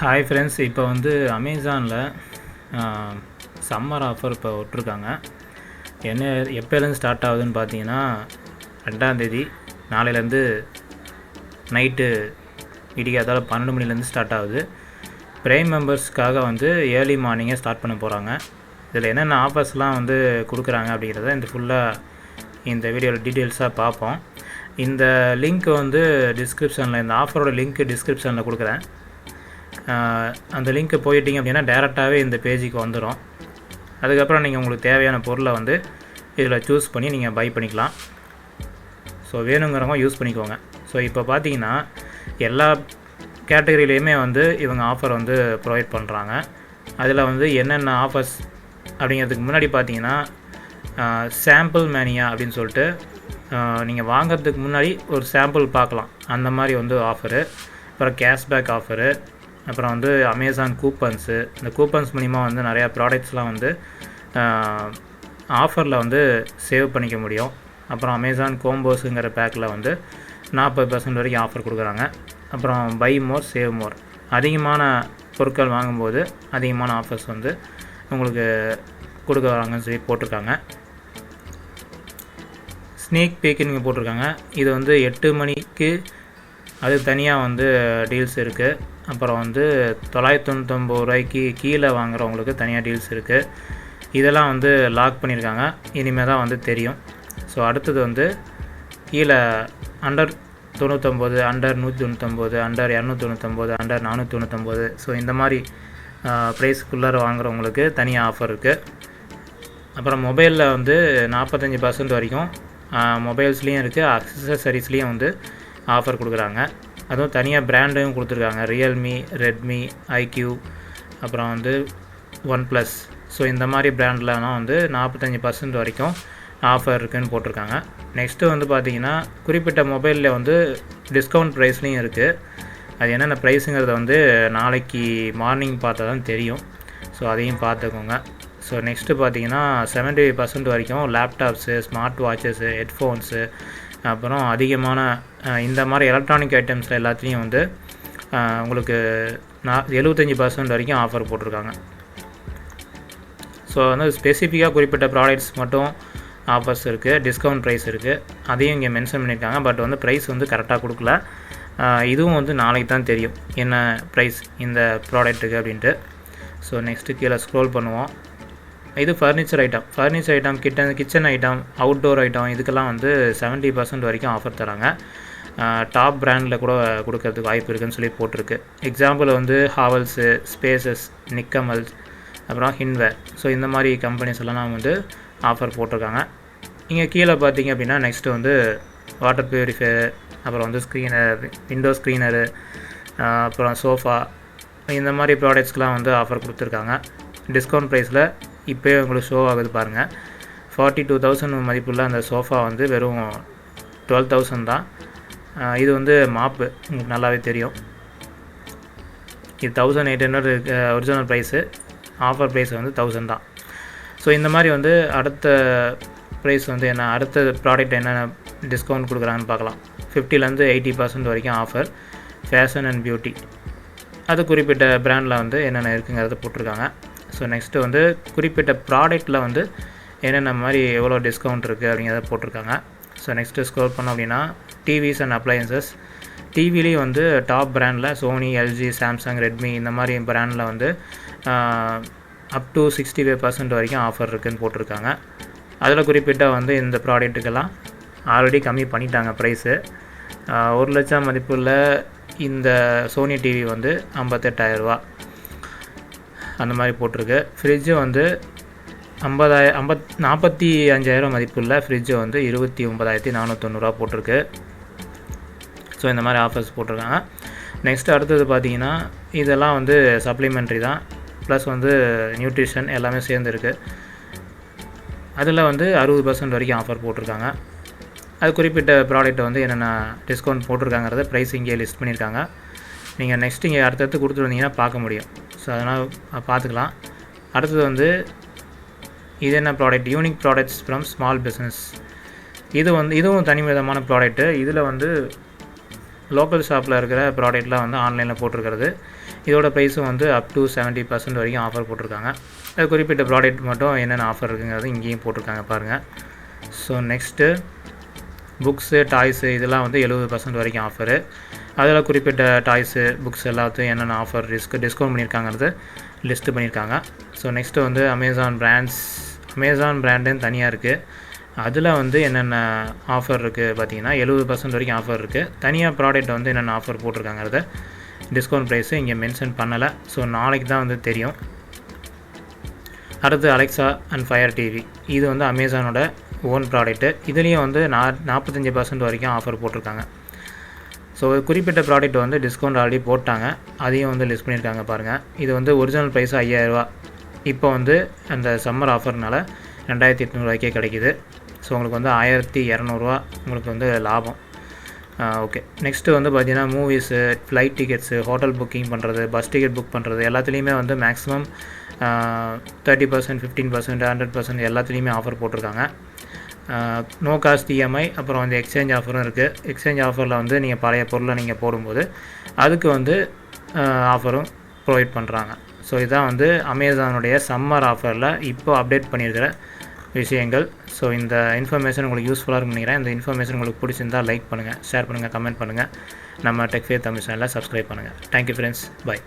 Hi friends இப்போ வந்து அமேசானில் சம்மர் ஆஃபர் இப்போ விட்ருக்காங்க என்ன எப்போலேருந்து ஸ்டார்ட் ஆகுதுன்னு பார்த்தீங்கன்னா ரெண்டாந்தேதி நாளையிலேருந்து நைட்டு இடிக்காதால பன்னெண்டு மணிலேருந்து ஸ்டார்ட் ஆகுது. ப்ரைம் மெம்பர்ஸ்க்காக வந்து ஏர்லி மார்னிங்கே ஸ்டார்ட் பண்ண போகிறாங்க இதில் என்னென்ன ஆஃபர்ஸ்லாம் வந்து கொடுக்குறாங்க அப்படிங்கிறத இந்த ஃபுல்லாக இந்த வீடியோவில் டீட்டெயில்ஸாக பார்ப்போம் இந்த லிங்க் வந்து டிஸ்கிரிப்ஷனில் இந்த ஆஃபரோட லிங்க் டிஸ்கிரிப்ஷனில் கொடுக்குறேன். அந்த லிங்க்கு போயிட்டீங்க அப்படின்னா டேரெக்டாகவே இந்த பேஜுக்கு வந்துடும் அதுக்கப்புறம் நீங்கள் உங்களுக்கு தேவையான பொருளை வந்து இதில் சூஸ் பண்ணி நீங்கள் பை பண்ணிக்கலாம். ஸோ வேணுங்கிறவங்க யூஸ் பண்ணிக்கோங்க. ஸோ இப்போ பார்த்தீங்கன்னா எல்லா கேட்டகரியிலையுமே வந்து இவங்க ஆஃபர் வந்து ப்ரொவைட் பண்ணுறாங்க அதில் வந்து என்னென்ன ஆஃபர்ஸ் அப்படிங்கிறதுக்கு முன்னாடி பார்த்தீங்கன்னா சாம்பிள் மேனியா அப்படின்னு சொல்லிட்டு நீங்கள் வாங்குறதுக்கு முன்னாடி ஒரு சாம்பிள் பார்க்கலாம். அந்த மாதிரி வந்து ஆஃபரு அப்புறம் கேஷ்பேக் ஆஃபரு அப்புறம் வந்து அமேசான் கூப்பன்ஸு இந்த கூப்பன்ஸ் மூலிமா வந்து நிறையா ப்ராடக்ட்ஸ்லாம் வந்து ஆஃபரில் வந்து சேவ் பண்ணிக்க முடியும். அப்புறம் அமேசான் கோம்போஸுங்கிற பேக்கில் வந்து நாற்பது பர்சன்ட் வரைக்கும் ஆஃபர் கொடுக்குறாங்க. அப்புறம் பை மோர் சேவ் மோர் அதிகமான பொருட்கள் வாங்கும்போது அதிகமான ஆஃபர்ஸ் வந்து உங்களுக்கு கொடுக்க வராங்கன்னு சொல்லி போட்டிருக்காங்க. ஸ்னேக் பேக்குன்னு போட்டிருக்காங்க. இது வந்து எட்டு மணிக்கு அது தனியாக வந்து டீல்ஸ் இருக்குது அப்புறம் வந்து தொள்ளாயிரத்தி தொண்ணூத்தொம்பது ரூபாய்க்கு கீழே வாங்குறவங்களுக்கு தனியாக டீல்ஸ் இருக்குது இதெல்லாம் வந்து லாக் பண்ணியிருக்காங்க இனிமேல் தான் வந்து தெரியும். ஸோ அடுத்தது வந்து கீழே அண்டர் தொண்ணூத்தொம்பது அண்டர் நூற்றி தொண்ணூத்தொம்பது அண்டர் இரநூத்தி தொண்ணூத்தொம்பது அண்டர் நானூற்றி தொண்ணூத்தொம்பது ஸோ இந்த மாதிரி ப்ரைஸ்க்குள்ளார வாங்குறவங்களுக்கு தனியாக ஆஃபர் இருக்குது அப்புறம் மொபைலில் வந்து நாற்பத்தஞ்சி பர்சன்ட் வரைக்கும் மொபைல்ஸ்லேயும் இருக்குது அக்சசரிஸ்லேயும் வந்து ஆஃபர் கொடுக்குறாங்க. அதுவும் தனியாக பிராண்டையும் கொடுத்துருக்காங்க. ரியல்மி ரெட்மி ஐக்யூ அப்புறம் வந்து ஒன் ப்ளஸ் ஸோ இந்த மாதிரி பிராண்ட்லனா வந்து நாற்பத்தஞ்சி பர்சன்ட் வரைக்கும் ஆஃபர் இருக்குதுன்னு போட்டிருக்காங்க. நெக்ஸ்ட்டு வந்து பார்த்திங்கன்னா குறிப்பிட்ட மொபைலில் வந்து டிஸ்கவுண்ட் ப்ரைஸ்லேயும் இருக்குது அது என்னென்ன ப்ரைஸுங்கிறத வந்து நாளைக்கு மார்னிங் பார்த்தா தான் தெரியும். ஸோ அதையும் பார்த்துக்கோங்க. ஸோ நெக்ஸ்ட்டு பார்த்தீங்கன்னா செவன்ட்டி பர்சன்ட் வரைக்கும் லேப்டாப்ஸு ஸ்மார்ட் வாட்சஸ்ஸு ஹெட்ஃபோன்ஸு அப்புறம் அதிகமான இந்த மாதிரி எலக்ட்ரானிக் ஐட்டம்ஸில் எல்லாத்துலேயும் வந்து உங்களுக்கு நான் எழுபத்தஞ்சி பர்சன்ட் வரைக்கும் ஆஃபர் போட்டிருக்காங்க. ஸோ வந்து ஸ்பெசிஃபிக்காக குறிப்பிட்ட ப்ராடக்ட்ஸ் மட்டும் ஆஃபர்ஸ் இருக்குது டிஸ்கவுண்ட் ப்ரைஸ் இருக்குது அதையும் இங்கே மென்ஷன் பண்ணியிருக்காங்க. பட் வந்து ப்ரைஸ் வந்து கரெக்டாக கொடுக்கல. இதுவும் வந்து நாளைக்கு தான் தெரியும். என்ன ப்ரைஸ் இந்த ப்ராடக்ட்டுக்கு அப்படின்ட்டு. ஸோ நெக்ஸ்ட்டு கீழே ஸ்க்ரோல் பண்ணுவோம். இது furniture item furniture item kitchen kitchen item outdoor item இதுக்கெல்லாம் வந்து செவன்ட்டி பர்சன்ட் வரைக்கும் ஆஃபர் தராங்க. டாப் பிராண்டில் கூட கொடுக்கறதுக்கு வாய்ப்பு இருக்குதுன்னு சொல்லி போட்டிருக்கு. எக்ஸாம்பிள் வந்து ஹாவல்ஸு ஸ்பேசஸ் நிக்கமல்ஸ் அப்புறம் ஹின்வேர் ஸோ இந்த மாதிரி கம்பெனிஸ் எல்லாம் வந்து ஆஃபர் போட்டிருக்காங்க. இங்கே கீழே பார்த்தீங்க அப்படின்னா நெக்ஸ்ட்டு வந்து வாட்டர் ப்யூரிஃபையர் அப்புறம் வந்து ஸ்க்ரீனர் விண்டோ ஸ்க்ரீனரு அப்புறம் சோஃபா இந்த மாதிரி ப்ராடக்ட்ஸ்க்கெலாம் வந்து ஆஃபர் கொடுத்துருக்காங்க. டிஸ்கவுண்ட் ப்ரைஸில் இப்போயே உங்களுக்கு ஷோ ஆகுது பாருங்கள் ஃபார்ட்டி டூ தௌசண்ட் மதிப்புள்ள அந்த சோஃபா வந்து வெறும் டுவெல் தௌசண்ட் தான். இது வந்து மாப்பு உங்களுக்கு நல்லாவே தெரியும். இது thousand eight hundred original price offer price வந்து தௌசண்ட் தான். ஸோ இந்த மாதிரி வந்து அடுத்த ப்ரைஸ் வந்து என்ன அடுத்த ப்ராடக்ட் என்னென்ன டிஸ்கவுண்ட் கொடுக்குறாங்கன்னு பார்க்கலாம். ஃபிஃப்டிலேருந்து எயிட்டி பர்சன்ட் வரைக்கும் ஆஃபர் ஃபேஷன் அண்ட் பியூட்டி அது குறிப்பிட்ட ப்ராண்டில் வந்து என்னென்ன இருக்குங்கிறத போட்டிருக்காங்க. ஸோ நெக்ஸ்ட்டு வந்து குறிப்பிட்ட ப்ராடக்ட்டில் வந்து என்னென்ன மாதிரி எவ்வளோ டிஸ்கவுண்ட் இருக்குது அப்படிங்கிறத போட்டிருக்காங்க. ஸோ நெக்ஸ்ட்டு ஸ்கோர் பண்ணோம் அப்படின்னா டிவிஸ் அண்ட் அப்ளையன்சஸ் டிவிலேயும் வந்து டாப் பிராண்டில் சோனி எல்ஜி சாம்சங் ரெட்மி இந்த மாதிரி ப்ராண்டில் வந்து up to sixty five percent வரைக்கும் ஆஃபர் இருக்குதுன்னு போட்டிருக்காங்க. அதில் குறிப்பிட்ட வந்து இந்த ப்ராடக்ட்டுக்கெல்லாம் ஆல்ரெடி கம்மி பண்ணிட்டாங்க ப்ரைஸு ஒரு லட்சம் மதிப்புள்ள இந்த சோனி டிவி வந்து ஐம்பத்தெட்டாயிரரூபா அந்த மாதிரி போட்டிருக்கு. ஃப்ரிட்ஜு வந்து ஐம்பதாயிரம் ஐம்பத் நாற்பத்தி அஞ்சாயிரம் மதிப்புள்ள ஃப்ரிட்ஜு வந்து இருபத்தி ஒம்பதாயிரத்தி நானூற்றொண்ணூறுவா போட்டிருக்கு. ஸோ இந்த மாதிரி ஆஃபர்ஸ் போட்டிருக்காங்க. நெக்ஸ்ட் அடுத்தது பார்த்தீங்கன்னா இதெல்லாம் வந்து சப்ளிமெண்ட்ரி தான். ப்ளஸ் வந்து நியூட்ரிஷன் எல்லாமே சேர்ந்துருக்கு. அதில் வந்து அறுபது பர்சன்ட் வரைக்கும் ஆஃபர் போட்டிருக்காங்க. அது குறிப்பிட்ட ப்ராடக்ட்டை வந்து என்னென்ன டிஸ்கவுண்ட் போட்டிருக்காங்கிறத ப்ரைஸ் இங்கே லிஸ்ட் பண்ணியிருக்காங்க. நீங்கள் நெக்ஸ்ட் இங்கே அடுத்தடுத்து கொடுத்துருந்தீங்கன்னா பார்க்க முடியும். ஸோ அதனால் பார்த்துக்கலாம். அடுத்தது வந்து இது என்ன product unique products from small business இது வந்து இதுவும் தனி விதமான ப்ராடக்ட்டு இதில் வந்து லோக்கல் ஷாப்பில் இருக்கிற ப்ராடக்ட்லாம் வந்து ஆன்லைனில் போட்டிருக்கிறது. இதோட ப்ரைஸும் வந்து அப் டு செவன்ட்டி பர்சன்ட் வரைக்கும் ஆஃபர் போட்டிருக்காங்க. அது குறிப்பிட்ட ப்ராடக்ட் மட்டும் என்னென்ன ஆஃபர் இருக்குங்கிறது இங்கேயும் போட்டிருக்காங்க பாருங்கள் ஸோ நெக்ஸ்ட்டு புக்ஸு டாய்ஸு இதெல்லாம் வந்து எழுபது பர்சன்ட் வரைக்கும் ஆஃபரு அதில் குறிப்பிட்ட டாய்ஸு புக்ஸ் எல்லாத்தையும் என்னென்ன ஆஃபர் ரிஸ்க் டிஸ்கவுண்ட் பண்ணியிருக்காங்கிறது லிஸ்ட்டு பண்ணியிருக்காங்க. ஸோ நெக்ஸ்ட்டு வந்து அமேசான் பிராண்ட்ஸ் அமேசான் பிராண்டுன்னு தனியாக இருக்குது அதில் வந்து என்னென்ன ஆஃபர் இருக்குது பார்த்தீங்கன்னா எழுபது பர்சன்ட் வரைக்கும் ஆஃபர் இருக்குது தனியாக ப்ராடக்ட் வந்து என்னென்ன ஆஃபர் போட்டிருக்காங்கிறத டிஸ்கவுண்ட் ப்ரைஸு இங்கே மென்ஷன் பண்ணலை. ஸோ நாளைக்கு தான் வந்து தெரியும். அடுத்து அலெக்ஸா அண்ட் ஃபயர் டிவி இது வந்து அமேசானோட ஓன் ப்ராடக்ட்டு இதுலேயும் வந்து நா நாற்பத்தஞ்சு பர்சன்ட் வரைக்கும் ஆஃபர் போட்டிருக்காங்க. ஸோ குறிப்பிட்ட ப்ராடக்ட் வந்து டிஸ்கவுண்ட் ஆல்ரெடி போட்டாங்க. அதையும் வந்து லிஸ்ட் பண்ணியிருக்காங்க பாருங்கள் இது வந்து ஒரிஜினல் ப்ரைஸ் ஐயாயிரரூவா இப்போ வந்து அந்த சம்மர் ஆஃபர்னால ரெண்டாயிரத்தி எட்நூறுவாய்க்கே கிடைக்கிது. ஸோ உங்களுக்கு வந்து ஆயிரத்தி இரநூறுவா உங்களுக்கு வந்து லாபம். ஓகே நெக்ஸ்ட்டு வந்து பார்த்தீங்கன்னா movies flight tickets hotel booking பண்ணுறது பஸ் டிக்கெட் புக் பண்ணுறது எல்லாத்துலேயுமே வந்து maximum thirty percent fifteen percent hundred percent எல்லாத்துலேயுமே ஆஃபர் போட்டிருக்காங்க. நோ காஸ்ட் இஎம்ஐ அப்புறம் வந்து எக்ஸ்சேஞ்ச் ஆஃபரும் இருக்குது எக்ஸ்சேஞ்ச் ஆஃபரில் வந்து நீங்கள் பழைய பொருளை நீங்கள் போடும்போது அதுக்கு வந்து ஆஃபரும் ப்ரொவைட் பண்ணுறாங்க ஸோ இதுதான் வந்து அமேசானுடைய சம்மர் ஆஃபரில் இப்போ அப்டேட் பண்ணியிருக்கிற விஷயங்கள். ஸோ இந்த இன்ஃபர்மேஷன் உங்களுக்கு யூஸ்ஃபுல்லாக இருக்கும் நினைக்கிறேன். இந்த இன்ஃபர்மேஷன் உங்களுக்கு பிடிச்சிருந்தால் லைக் பண்ணுங்கள் ஷேர் பண்ணுங்கள் கமெண்ட் பண்ணுங்கள் நம்ம டெக்ஃபே தமிழ் சேனலில் சப்ஸ்கிரைப் பண்ணுங்கள் தேங்க்யூ ஃப்ரெண்ட்ஸ் பை